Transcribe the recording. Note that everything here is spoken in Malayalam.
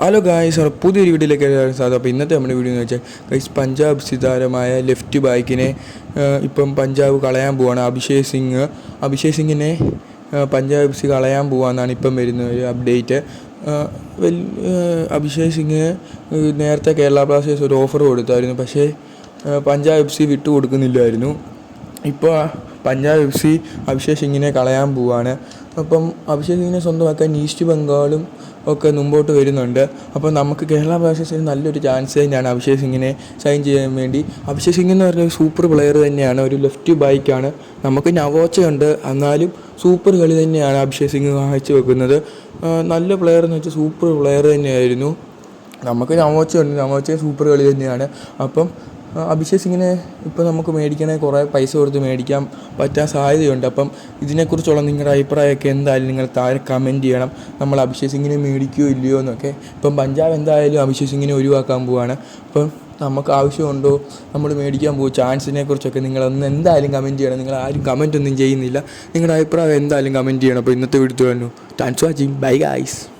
ഹലോ ഗായ്സ് സാർ പുതിയൊരു വീഡിയോയിലേക്ക് എല്ലാവരും സാധ്യത അപ്പോൾ ഇന്നത്തെ നമ്മുടെ വീഡിയോ എന്ന് വെച്ചാൽ ഗൈസ് പഞ്ചാബ് സിതാരമായ ലെഫ്റ്റ് ബാക്കിനെ ഇപ്പം പഞ്ചാബ് കളയാൻ പോവാണ്. അഭിഷേക് സിംഗ് അഭിഷേക് സിംഗിനെ പഞ്ചാബ് എഫ് സി കളയാൻ പോവാന്നാണ് ഇപ്പം വരുന്ന ഒരു അപ്ഡേറ്റ് അഭിഷേക് സിംഗ് നേരത്തെ കേരള ബ്ലാസ്റ്റേഴ്സ് ഒരു ഓഫർ കൊടുത്തായിരുന്നു. പക്ഷേ പഞ്ചാബ് എഫ് സി വിട്ടു കൊടുക്കുന്നില്ലായിരുന്നു. ഇപ്പോൾ പഞ്ചാബ് എഫ് സി അഭിഷേക് സിംഗിനെ കളയാൻ പോവാണ്. അപ്പം അഭിഷേക് സിംഗിനെ സ്വന്തമാക്കാൻ ഈസ്റ്റ് ബംഗാളും ഒക്കെ മുമ്പോട്ട് വരുന്നുണ്ട്. അപ്പോൾ നമുക്ക് കേരള ബ്ലാസ്റ്റേഴ്സിന് നല്ലൊരു ചാൻസ് തന്നെയാണ് അഭിഷേക് സിംഗിനെ സൈൻ ചെയ്യാൻ വേണ്ടി. അഭിഷേക് സിംഗ് എന്ന് പറഞ്ഞ ഒരു സൂപ്പർ പ്ലെയർ തന്നെയാണ്. ഒരു ലെഫ്റ്റ് ബൈക്കാണ് നമുക്ക് നവോച്ച ഉണ്ട്. എന്നാലും സൂപ്പർ കളി തന്നെയാണ് അഭിഷേക് സിംഗ് കാഴ്ച വെക്കുന്നത്. നല്ല പ്ലെയർ എന്ന് വെച്ചാൽ സൂപ്പർ പ്ലെയർ തന്നെയായിരുന്നു. നമുക്ക് നവോച്ച ഉണ്ട്. നവോച്ച സൂപ്പർ കളി തന്നെയാണ്. അപ്പം അഭിഷേക് സിങ്ങിനെ ഇപ്പോൾ നമുക്ക് മേടിക്കണേ കുറേ പൈസ കൊടുത്ത് മേടിക്കാൻ പറ്റാൻ സാധ്യതയുണ്ട്. അപ്പം ഇതിനെക്കുറിച്ചുള്ള നിങ്ങളുടെ അഭിപ്രായമൊക്കെ എന്തായാലും നിങ്ങൾ താഴെ കമന്റ് ചെയ്യണം. നമ്മൾ അഭിഷേക് സിംഗിനെ മേടിക്കുകയോ ഇല്ലയോ എന്നൊക്കെ. ഇപ്പം പഞ്ചാബ് എന്തായാലും അഭിഷേക് സിംഗിനെ ഒഴിവാക്കാൻ പോവുകയാണ് അപ്പം നമുക്ക് ആവശ്യമുണ്ടോ? നമ്മൾ മേടിക്കാൻ പോകും ചാൻസിനെ കുറിച്ചൊക്കെ നിങ്ങളൊന്ന് എന്തായാലും കമന്റ് ചെയ്യണം. നിങ്ങൾ ആരും കമന്റ് ഒന്നും ചെയ്യുന്നില്ല. നിങ്ങളുടെ അഭിപ്രായം എന്തായാലും കമന്റ് ചെയ്യണം. അപ്പോൾ ഇന്നത്തെ video thanks watching bye guys